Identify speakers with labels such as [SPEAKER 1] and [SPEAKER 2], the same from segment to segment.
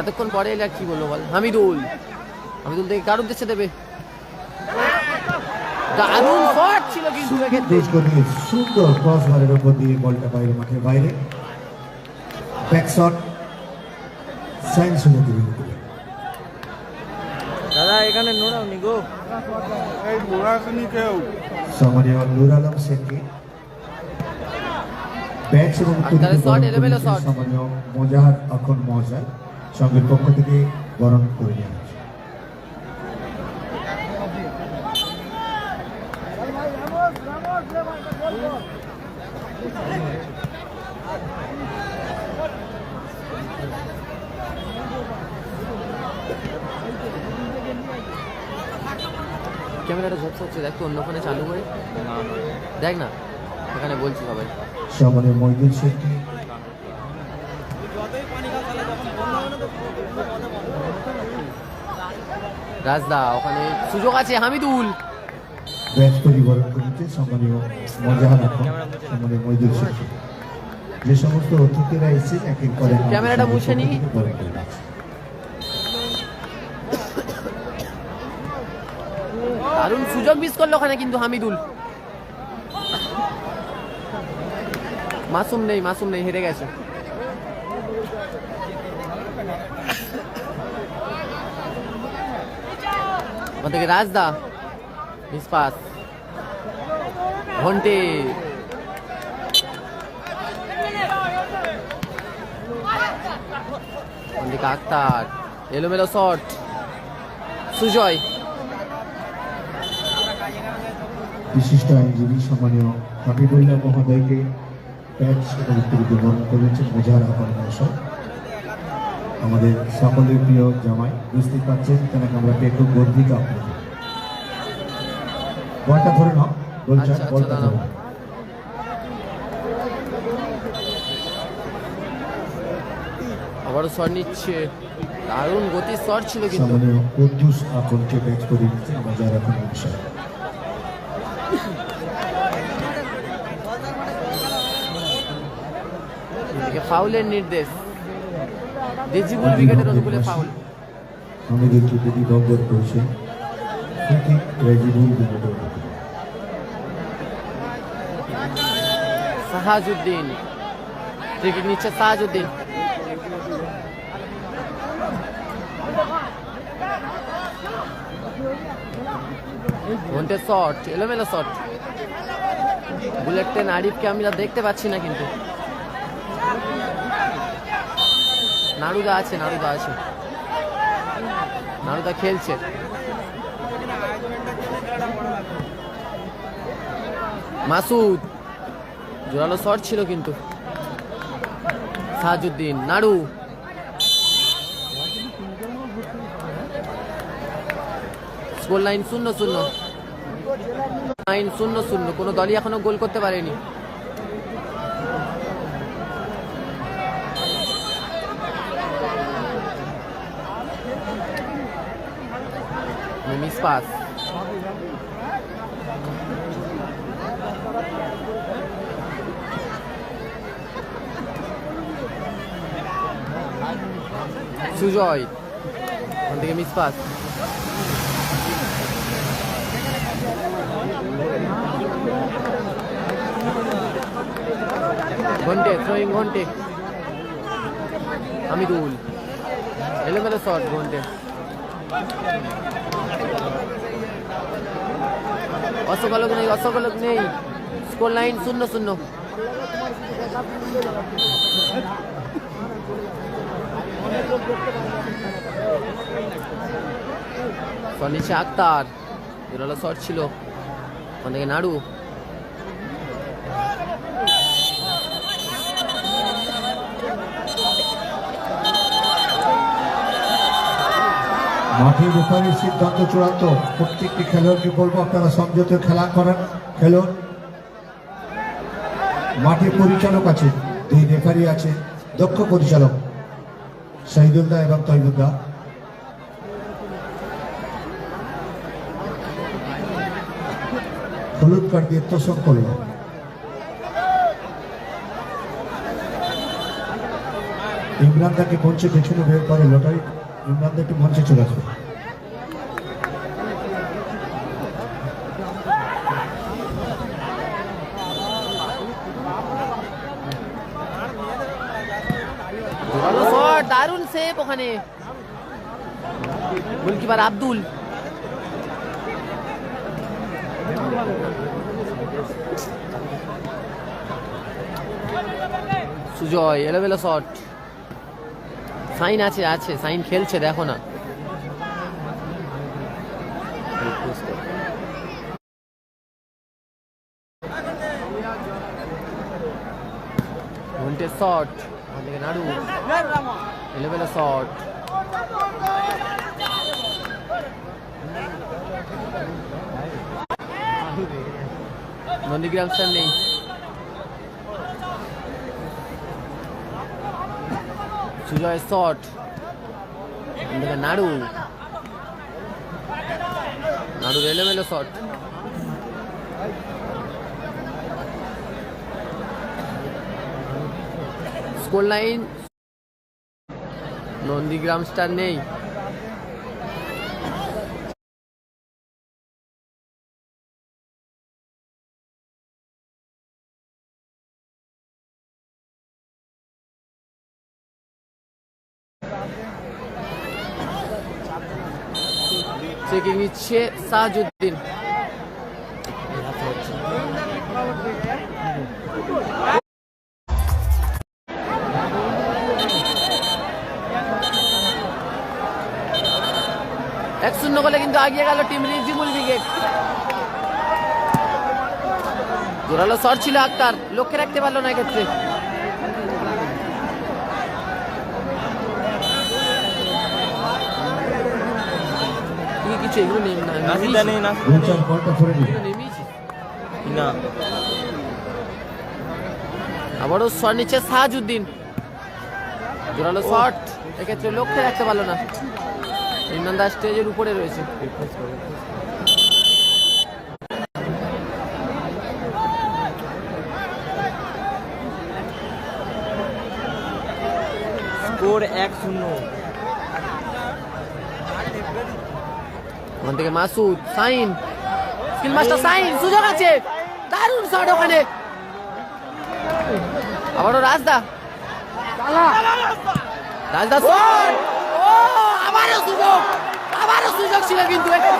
[SPEAKER 1] এতক্ষণ পরে এলে আর কি বলব বল? হামিদুল। হামিদুল থেকে কার উদ্দেশ্যে দেবে? দারুণ শট ছিল কিন্তু এক্ষেত্রে।
[SPEAKER 2] বেশ করে সুন্দর ক্রস বারের উপর দিয়ে বলটা বাইরে মাঠের বাইরে। ব্যাক শট সাইন্স হলে
[SPEAKER 1] দাদা এখানে নোড়াও নি গো।
[SPEAKER 3] এই কেউ।
[SPEAKER 2] নুর আলম এবং
[SPEAKER 1] এলোমেলো।
[SPEAKER 2] মোজাহার এখন মজার। সঙ্গের পক্ষ থেকে বরণ করে নেওয়া হয়েছে।
[SPEAKER 1] ক্যামেরাটা ঝপস হচ্ছে দেখ তো অন্য ফোনে চালু করে। দেখ না এখানে বলছি সবাই।
[SPEAKER 2] সম্মানীয় মহিদুল শেখকে
[SPEAKER 1] রাজদা ওখানে সুযোগ আছে হামিদুল।
[SPEAKER 2] ব্যাচ পরিবরণ করেছে সম্মানীয় মোজাহার এখন সম্মানীয় মহিদুল শেখ। যে সমস্ত অতিথিরা এসেছেন এক এক করে
[SPEAKER 1] ক্যামেরাটা মুছে নি। দারুণ সুযোগ মিস করল ওখানে কিন্তু হামিদুল। মাসুম নেই মাসুম নেই হেরে গেছে। ওখান থেকে রাজদা নিষ্পাস ঘন্টে। থেকে আক্তার এলোমেলো শট। সুজয়।
[SPEAKER 2] বিশিষ্ট আইনজীবী সম্মানীয় হাবিবুল্লাহ মহোদয়কে প্যাচ এবং বরণ করেছেন মোজাহার মহাশয়। আমাদের সকলের প্রিয় জামাই বুঝতে পারছেন তেনাকে আমরা পেটু গর্বিত বলটা ধরে নাও
[SPEAKER 1] আচ্ছা, আচ্ছা,
[SPEAKER 2] বলটা ধরে
[SPEAKER 1] আবারও শট নিচ্ছে। দারুণ গতির শট ছিল কিন্তু।
[SPEAKER 2] সম্মানীয় কুদ্দুস আকনকে ব্যাচ করে
[SPEAKER 1] ফাউলের নির্দেশ। ডিজিবুল উইকেটের অনুকূলে ফাউল।
[SPEAKER 2] আমাদের ত্রিপুটি দপ্তর করেছে
[SPEAKER 1] সাহাজউদ্দিন ক্রিকেট নিচ্ছে সাহাজউদ্দিন ঘন্টের শট এলোমেলো শট বুলেট ট্রেন আরিফকে আমরা দেখতে পাচ্ছি না কিন্তু। নাড়ুদা আছে নাড়ুদা আছে। নাড়ুদা খেলছে। মাসুদ, জোরালো শট ছিল কিন্তু। সাহাজুদ্দিন নাড়ু স্কোর লাইন শূন্য শূন্য। লাইন শূন্য শূন্য, কোনো দলই এখনও গোল করতে পারেনি। পাস। সুজয় ওখান থেকে মিস পাস ঘন্টে থ্রোয়িং ঘন্টে। হামিদুল এলোমেলো শট ঘন্টে। অশোকালক নেই অশোকালক নেই। স্কোর লাইন শূন্য শূন্য। সনিশা আক্তার জোরালো শট ছিল। ওখান থেকে নাড়ু।
[SPEAKER 2] মাঠে রেফারির সিদ্ধান্ত চূড়ান্ত। প্রত্যেকটি খেলোয়াড়কে বলব, আপনারা সংযত খেলা করেন, খেলুন। মাঠে পরিচালক আছে, দুই রেফারি আছে, দক্ষ পরিচালক শহীদুল্লাহ এবং তৈবুল্লাহ হলুদ কার্ড দিয়ে তোষক করল। ইমরান দাকে মঞ্চে পেছনে বের করে লটারি। ইমরান একটু মঞ্চে চলে আসবে
[SPEAKER 1] দারুণ সেভ ওখানে। গোলকিপার আব্দুল। সুজয় এলোমেলো শট। সাইন আছে আছে সাইন খেলছে দেখো না। শট নাড়ু। নন্দীগ্রাম স্যার নেই সুজয় শট নাড়ু। নাড়ু এলোমেলো shot. Score line. Nandigram star নেই। চেকিং নিচ্ছে সাহাজুদ্দিন এক শূন্য গোলে কিন্তু আগিয়ে গেল টিম রিজিমুল উইকেট জোরালো শট ছিল আক্তার লক্ষ্যে রাখতে পারল না এক্ষেত্রে। কিছু এগুলো নেই না
[SPEAKER 4] নাসিদা নেই
[SPEAKER 1] আবারও শট নিচ্ছে সাহাজুদ্দিন জোরালো শট এক্ষেত্রে লক্ষ্যে রাখতে পারল না। ইমরান দাস স্টেজের উপরে রয়েছে।
[SPEAKER 4] স্কোর এক শূন্য।
[SPEAKER 1] ওখান থেকে মাসুদ সাইন। স্কিল মাস্টার সাইন সুযোগ আছে। দারুণ শট ওখানে। আবারও রাজদা। রাজদা শট ও আবারও সুযোগ। আবারও সুযোগ ছিল কিন্তু
[SPEAKER 3] টাইম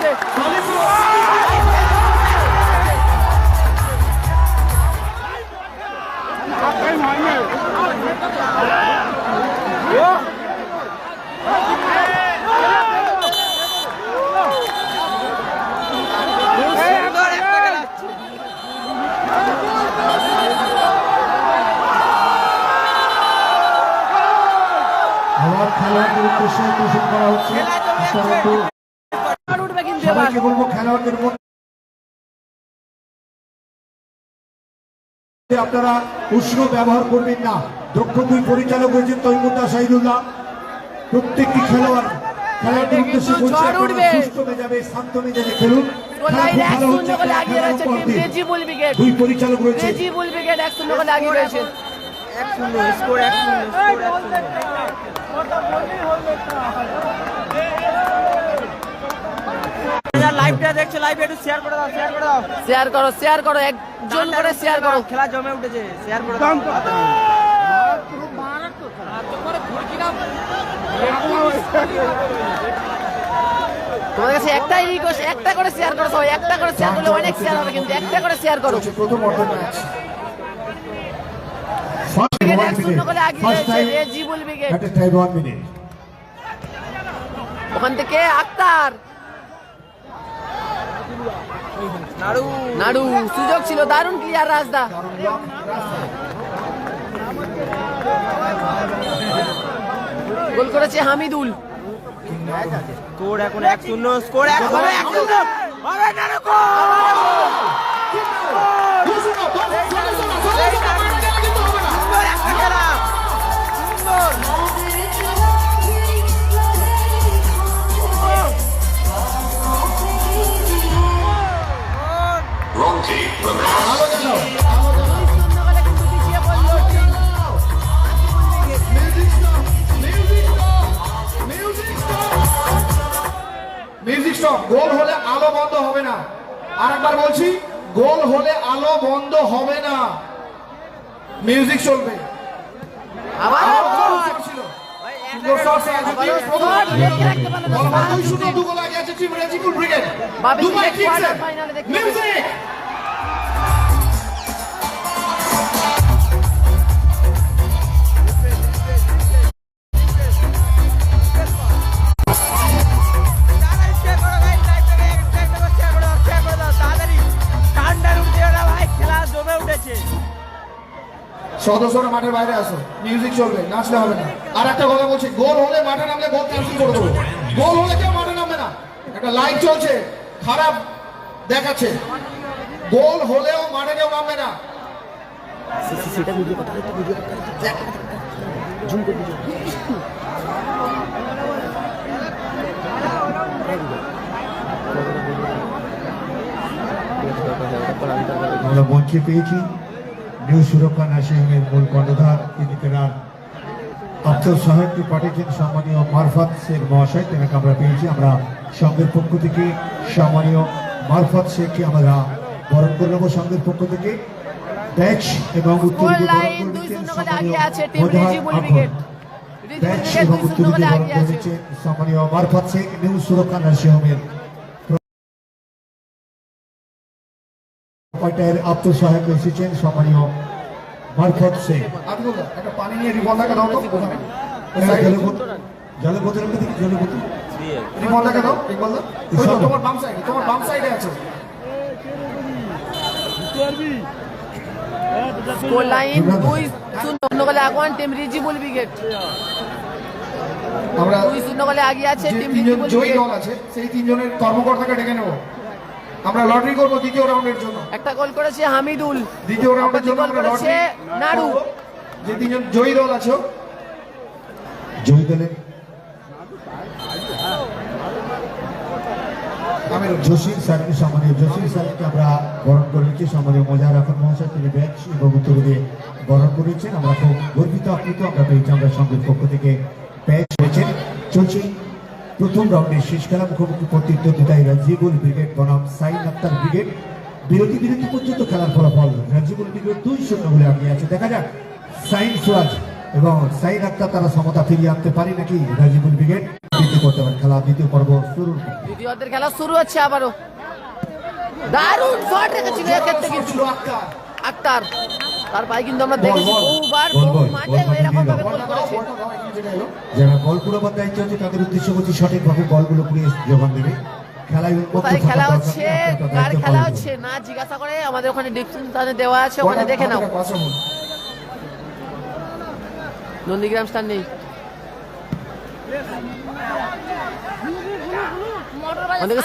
[SPEAKER 2] খেলোয়াড়দের উদ্দেশ্যে ঘোষণ করা হচ্ছে আপনারা একটু
[SPEAKER 1] আর উঠবে কিন্তু এবার।
[SPEAKER 2] সবাইকে বলব খেলোয়াড়দের আপনারা উষ্ণ ব্যবহার করবেন না। দক্ষ দুই পরিচালক রয়েছেন তৈমুদ্দা শাহিদুল্লাহ প্রত্যেকটি খেলোয়াড় খেলোয়াড়দের উদ্দেশ্যে বলছি মেজাজে শান্ত মেজাজে খেলুন। দুই পরিচালক রয়েছে।
[SPEAKER 1] এক শূন্য গোলে রয়েছে।
[SPEAKER 4] এক শূন্য স্কোর এক শূন্য। স্কোর এক শূন্য যারা লাইভটা দেখছে লাইভে একটু শেয়ার করে দাও শেয়ার করে দাও।
[SPEAKER 1] শেয়ার করো শেয়ার করো একজন করে শেয়ার করো।
[SPEAKER 4] খেলা জমে উঠেছে শেয়ার করে দাও।
[SPEAKER 1] তোমার কাছে একটাই রিকোয়েস্ট একটা করে শেয়ার করো সবাই একটা করে শেয়ার করলে অনেক শেয়ার হবে কিন্তু একটা করে শেয়ার করো।
[SPEAKER 2] প্রথম অর্ধের ম্যাচ
[SPEAKER 1] এক শূন্য আগিয়ে রয়েছে রেজিবুল
[SPEAKER 2] মিনিট
[SPEAKER 1] ওখান থেকে আক্তার।
[SPEAKER 4] নাড়ু।
[SPEAKER 1] নাড়ু সুযোগ ছিল দারুণ ক্লিয়ার রাজদা গোল করেছে হামিদুল।
[SPEAKER 4] স্কোর এখন এক শূন্য স্কোর এক এক শূন্য। হবে নাড়ু গোল!
[SPEAKER 2] সদস্যরা মাঠের বাইরে আসো মিউজিক চলবে, নাচলে হবে না। আর একটা কথা বলছি, গোল হলে মাঠে নামলে গোল ক্যান্সেল করে দেবো। গোল হলে কেউ মাঠে নামবে না। একটা লাইট চলছে, খারাপ দেখাচ্ছে। গোল হলেও মাঠে কেউ নামবে না। আমরা মঞ্চে পেয়েছি। নিউ সুরক্ষা নার্সিংহোমের মূল কর্ণধার তিনি তেনার আত্মসহায়কটি পাঠিয়েছেন সম্মানীয় মারফত শেখ মহাশয় তেনাকে আমরা পেয়েছি আমরা সংঘের পক্ষ থেকে সম্মানীয় মারফত শেখকে আমরা বরণ করে নেব সংঘের পক্ষ থেকে ব্যাচ এবং উত্তর সম্মানীয় মারফত শেখ নিউ সুরক্ষা নার্সিংহোমের পয়েন্টের আত্মসহায়ক এসেছেন সম্মানীয় মারফত শেখ একটা পানি নিয়ে রিভলভারটা দাও তো ওখানে জলের বোতল জলের বোতল আমি দেখি জলের বোতল রিভলভারটা দাও রিভলভার তোমার বাম সাইডে তোমার বাম সাইডে আছে
[SPEAKER 1] স্কোর লাইন দুই শূন্য গোলে আগুয়ান টিম রিজিবুল ব্রিগেড
[SPEAKER 2] আমরা
[SPEAKER 1] দুই শূন্য গোলে আগিয়ে আছে টিম রিজিবুল
[SPEAKER 2] জয়ী দল আছে সেই তিনজনের কর্মকর্তাকে ডেকে নেব। আমরা লটারি করব দ্বিতীয় রাউন্ডের জন্য।
[SPEAKER 1] একটা গোল করেছে হামিদুল।
[SPEAKER 2] দ্বিতীয় রাউন্ডের জন্য আমরা লটারি
[SPEAKER 1] নাড়ু
[SPEAKER 2] যে তিনজন জয়ী দল আছে। জয়ী দলের আমি জসিম স্যারকে সম্মানীয় জসিম স্যারকে আমরা বরণ করে নিচ্ছি। সম্মানীয় মজা রাখুন মহাশয় তিনি ব্যাচ এবং উত্তর বরণ করেছেন। আমরা খুব গর্বিত আপ্লুত আমরা পেয়েছি আমরা সঙ্গের পক্ষ থেকে ব্যাচ হয়েছেন। চলছে প্রথম রাউন্ডে শেষ খেলা মুখোমুখি প্রতিদ্বন্দ্বিতায় রাজিবুল ব্রিগেড বনাম সাইন আক্তার ব্রিগেড। বিরতি বিরতি পর্যন্ত খেলার ফলাফল রাজিবুল ব্রিগেড দুই শূন্য বলে আগিয়ে আছে। দেখা যাক সাইন সুরাজ এবং সাইন আক্তার তারা সমতা ফিরিয়ে আনতে পারে নাকি রাজিবুল ব্রিগেড? বৃদ্ধি করতে পারে খেলা দ্বিতীয় পর্ব শুরু।
[SPEAKER 1] দ্বিতীয় খেলা শুরু হচ্ছে আবারও। দারুণ শট রেখেছিল এক্ষেত্রে কিন্তু। আক্তার। তার পায়ে কিন্তু আমরা দেখেছি। বহুবার বহু মাঠে
[SPEAKER 2] বল,
[SPEAKER 1] এরকম ভাবে গোল করেছে।
[SPEAKER 2] যারা বল পুরোবার দায়িত্ব আছে তাদের উদ্দেশ্য করছি সঠিকভাবে বলগুলো পুড়িয়ে যোগান দেবে।
[SPEAKER 1] কোথায় খেলা হচ্ছে কার খেলা হচ্ছে না জিজ্ঞাসা করে আমাদের ওখানে ডিসক্রিপশনে দেওয়া আছে ওখানে দেখে নাও। নন্দীগ্রাম স্টার নেই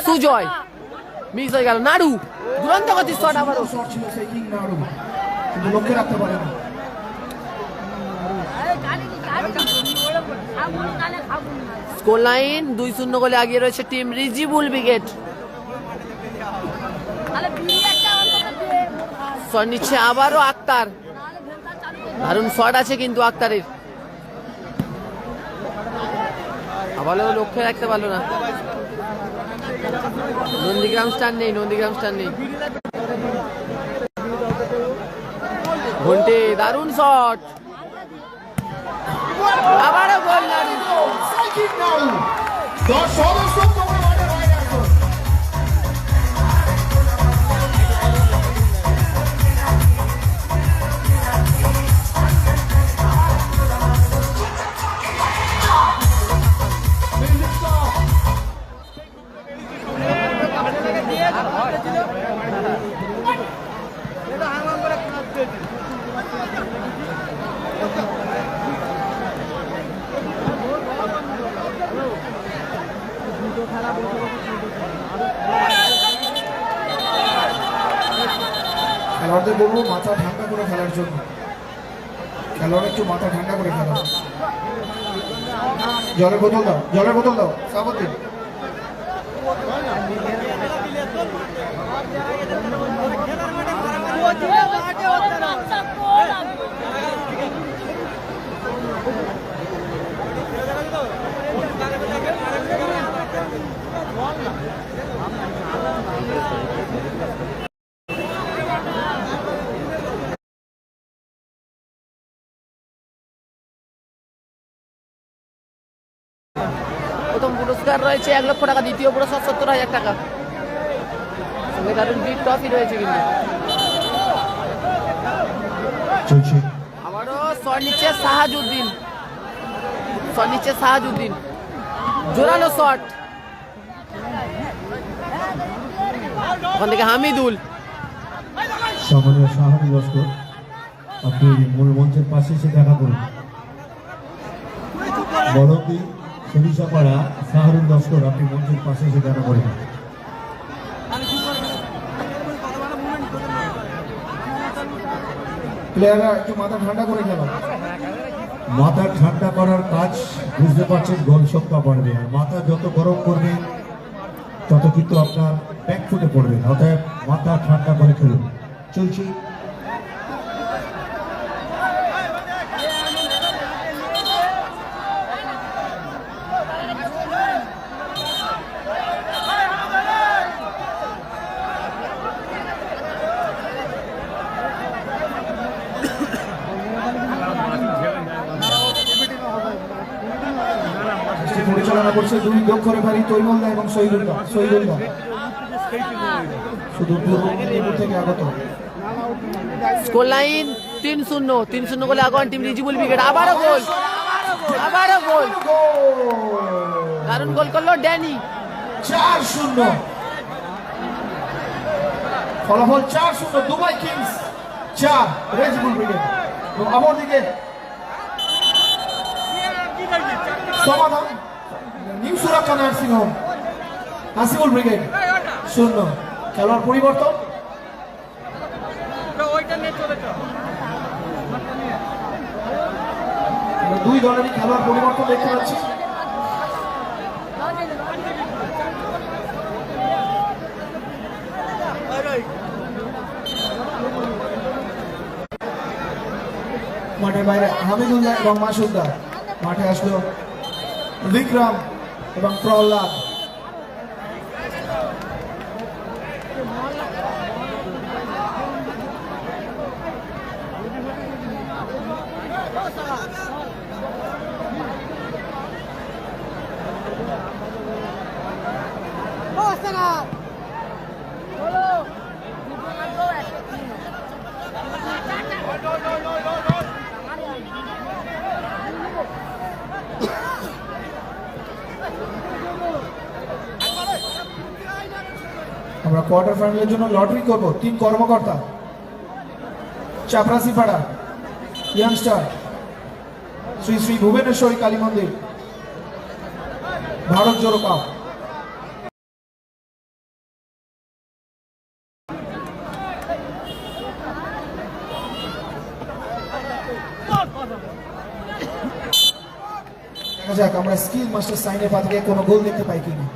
[SPEAKER 1] সুজয়। মিস হয়ে গেল। নাড়ু। দুরন্ত শট আবারও।
[SPEAKER 2] কিন্তু লক্ষ্যে রাখতে পারে না।
[SPEAKER 1] স্কোর দুই শূন্য গোলে আগিয়ে রয়েছে টিম রিজিবুল ব্রিগেড শট নিচ্ছে আবারও আক্তার। দারুণ শট আছে কিন্তু আক্তারের। আবারও লক্ষ্যে রাখতে পারল না। নন্দীগ্রাম স্টার নেই, নন্দীগ্রাম স্টার নেই। ঘন্টে দারুণ শট আবারও গোল নাড়ু
[SPEAKER 2] জলের বোতল দাও জলের বোতল দাও সাবুদ্দিন
[SPEAKER 1] প্রথম পুরস্কার রয়েছে এক লক্ষ টাকা দ্বিতীয় পুরস্কার সত্তর হাজার টাকা। সঙ্গে দারুণ বিগ ট্রফি রয়েছে কিন্তু। আবারও শট নিচ্ছে সাহাজউদ্দিন শট নিচ্ছে সাহাজউদ্দিন জোরালো শট। ওখান থেকে হামিদুল।
[SPEAKER 3] লস্কর আপনি মূল মঞ্চের পাশে এসে দেখা করুন। বলকি সরিষাপাড়া শাহরুখ লস্কর আপনি মঞ্চের পাশে এসে দেখা করুন। প্লেয়াররা একটু মাথা ঠান্ডা করে গেল মাথা ঠান্ডা করার কাজ বুঝতে পারছেন গোল সংখ্যা বাড়বে আর মাথা যত গরম করবে, তত কিন্তু আপনার ব্যাক ফুটে পড়বে। অতএব মাথা ঠান্ডা করে খেলুন। চলছি পরিচালনা করছে দুই দক্ষ রেফারি তৈমলদা এবং শহীদুল্লাহ শহীদুল্লাহ শুধু পূর্ব মেদিনীপুর থেকে আগত।
[SPEAKER 1] স্কোর লাইন তিন শূন্য তিন শূন্য গোলে আগুয়ান টিম রিজিবুল উইকেট আবারও গোল। আবারও গোল। দারুণ গোল করল ড্যানি।
[SPEAKER 3] চার শূন্য। ফলাফল চার শূন্য দুবাই কিংস চার রেজিবুল এবং অপরদিকে সমাধান নিউ সুরক্ষা নার্সিং হোম হাসিবুল ব্রিগেড, শূন্য। খেলোয়াড় পরিবর্তন। দুই দলেরই খেলোয়াড় পরিবর্তন দেখতে পাচ্ছি। মাঠের বাইরে হামিদুল্লাহ এবং মাসুদ্দার মাঠে আসলো বিক্রম। এবং প্রহ্লাদ আমরা কোয়ার্টার ফাইনালের জন্য লটারি করব। তিন কর্মকর্তা। চাপরাসিপাড়া ইয়াংস্টার শ্রী শ্রী ভুবনেশ্বরী কালী মন্দির, ভারত জোড়ো কাপ দেখা যাক, আমরা স্কিল মাস্টার সাইনের পা থেকে কোনো গোল দেখতে পাই কিনা।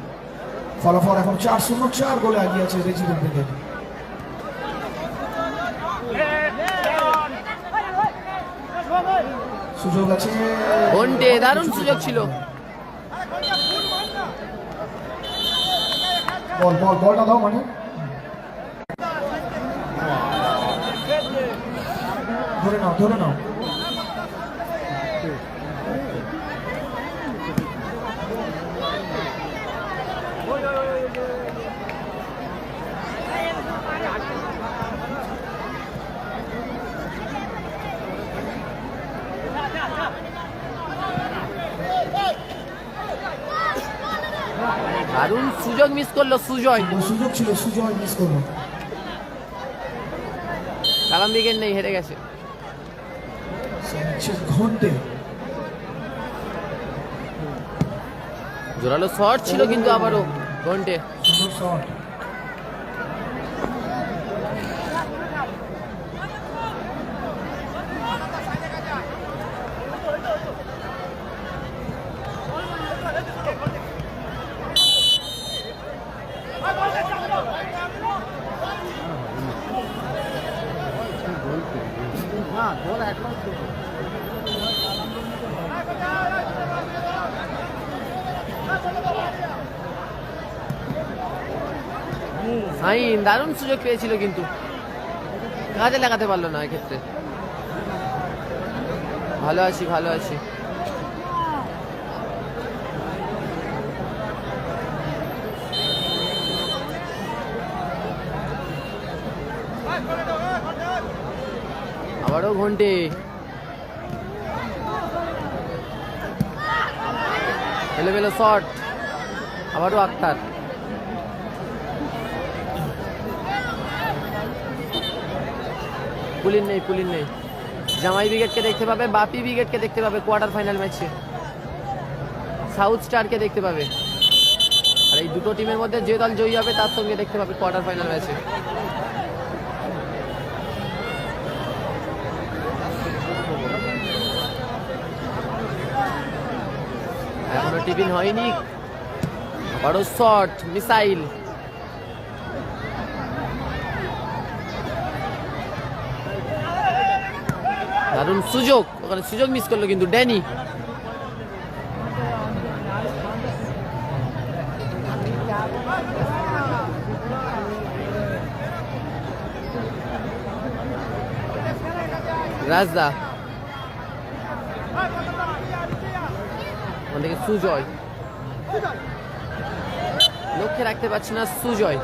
[SPEAKER 3] ফলাফল এখন চার শূন্য চার গোলে এগিয়ে আছে ব্রিগেড সুযোগ আছে।
[SPEAKER 1] ঘন্টে দারুণ সুযোগ ছিল।
[SPEAKER 3] বল বল বলটা দাও মানে। ধরে নাও ধরে নাও।
[SPEAKER 1] দারুণ সুযোগ মিস করল সুজয়।
[SPEAKER 3] সুযোগ ছিল সুজয় মিস করল।
[SPEAKER 1] কালাম উইকেট নেই হেরে গেছে।
[SPEAKER 3] ঘন্টে।
[SPEAKER 1] জোরালো শট ছিল কিন্তু আবারও ঘন্টে।
[SPEAKER 3] শট
[SPEAKER 1] সুযোগ পেয়েছিল কিন্তু। কাজে লাগাতে পারল না এক্ষেত্রে। ভালো আছি ভালো আছি। আবারও ঘন্টে। এলোমেলো শট। আবারও আক্তার। পুলিন নেই পুলিন নেই। জামাই ব্রিগেডকে দেখতে পাবে, বাপি ব্রিগেডকে দেখতে পাবে কোয়ার্টার ফাইনাল ম্যাচে সাউথ স্টারকে দেখতে পাবে। আর এই দুটো টিমের মধ্যে যে দল জয়ী হবে, তার সঙ্গে দেখতে পাবে কোয়ার্টার ফাইনাল ম্যাচে এখনও টিফিন হয়নি। বড় শট মিসাইল দারুণ সুযোগ। ওখানে সুযোগ মিস করল কিন্তু ড্যানি। রাজদা। রাখতে পারছে না সুজয়।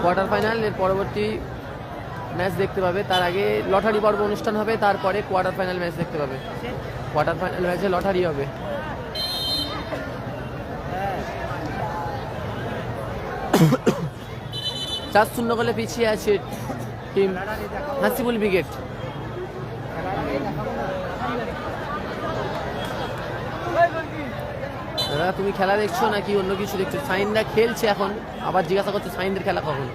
[SPEAKER 1] কোয়ার্টার ফাইনাল, এর পরবর্তী ম্যাচ দেখতে পাবে। তার আগে লটারি পর্ব অনুষ্ঠান হবে, তারপরে কোয়ার্টার ফাইনাল ম্যাচ দেখতে পাবে। কোয়ার্টার ফাইনাল ম্যাচে লটারি হবে। চার শূন্য গোলে পিছিয়ে আছে টিম হাসিবুল ব্রিগেড দাদা, তুমি খেলা দেখছ নাকি? অন্য কিছু দেখছ? সাইনরা খেলছে এখন। আবার জিজ্ঞাসা করছ, সাইনদের খেলা কখন?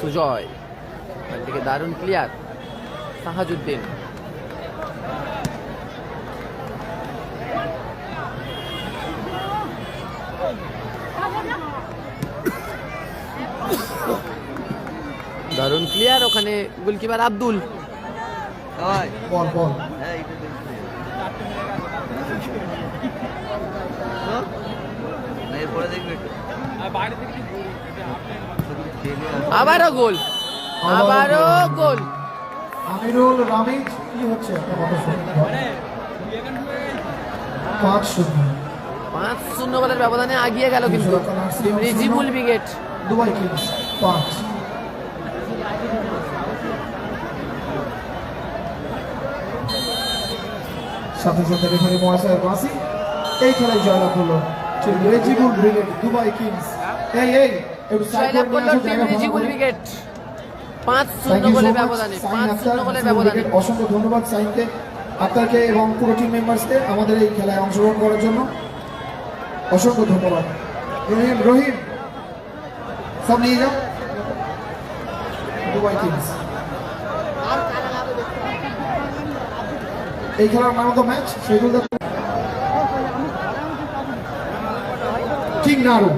[SPEAKER 1] সুজয় থেকে দারুণ ক্লিয়ার সাহাজুদ্দিন। দারুণ ক্লিয়ার ওখানে গোলকিপার আব্দুল।
[SPEAKER 3] বল বল।
[SPEAKER 4] এরপরে দেখবে একটু।
[SPEAKER 1] আবারও গোল আবারও গোল।
[SPEAKER 3] আমিরুল রামিজ কি হচ্ছে? পাঁচ শূন্য।
[SPEAKER 1] পাঁচ শূন্য গোলের ব্যবধানে আগিয়ে গেল কিন্তু রিজিবুল
[SPEAKER 3] দুবাই কিংস পাঁচ। সাথে সাথে রেফারি মহাশয় বাসি এই খেলায় জয়লাভ হলো রেজিবুল ব্রিগেড দুবাই কিংস। এই এই একটু সাইড করে
[SPEAKER 1] রিজিবুল। ব্রিগেড। পাঁচ শূন্য ব্যবধানে শূন্য ব্যবধানে।
[SPEAKER 3] অসংখ্য ধন্যবাদ সাইনকে আপনাকে এবং পুরো টিম মেম্বার্সকে আমাদের এই খেলায় অংশগ্রহণ করার জন্য। অসংখ্য ধন্যবাদ। রহিম রহিম সব নিয়ে যাও। Dubai kings. এই খেলার ম্যান অফ দ্য ম্যাচ সেগুলো কিং নাড়ু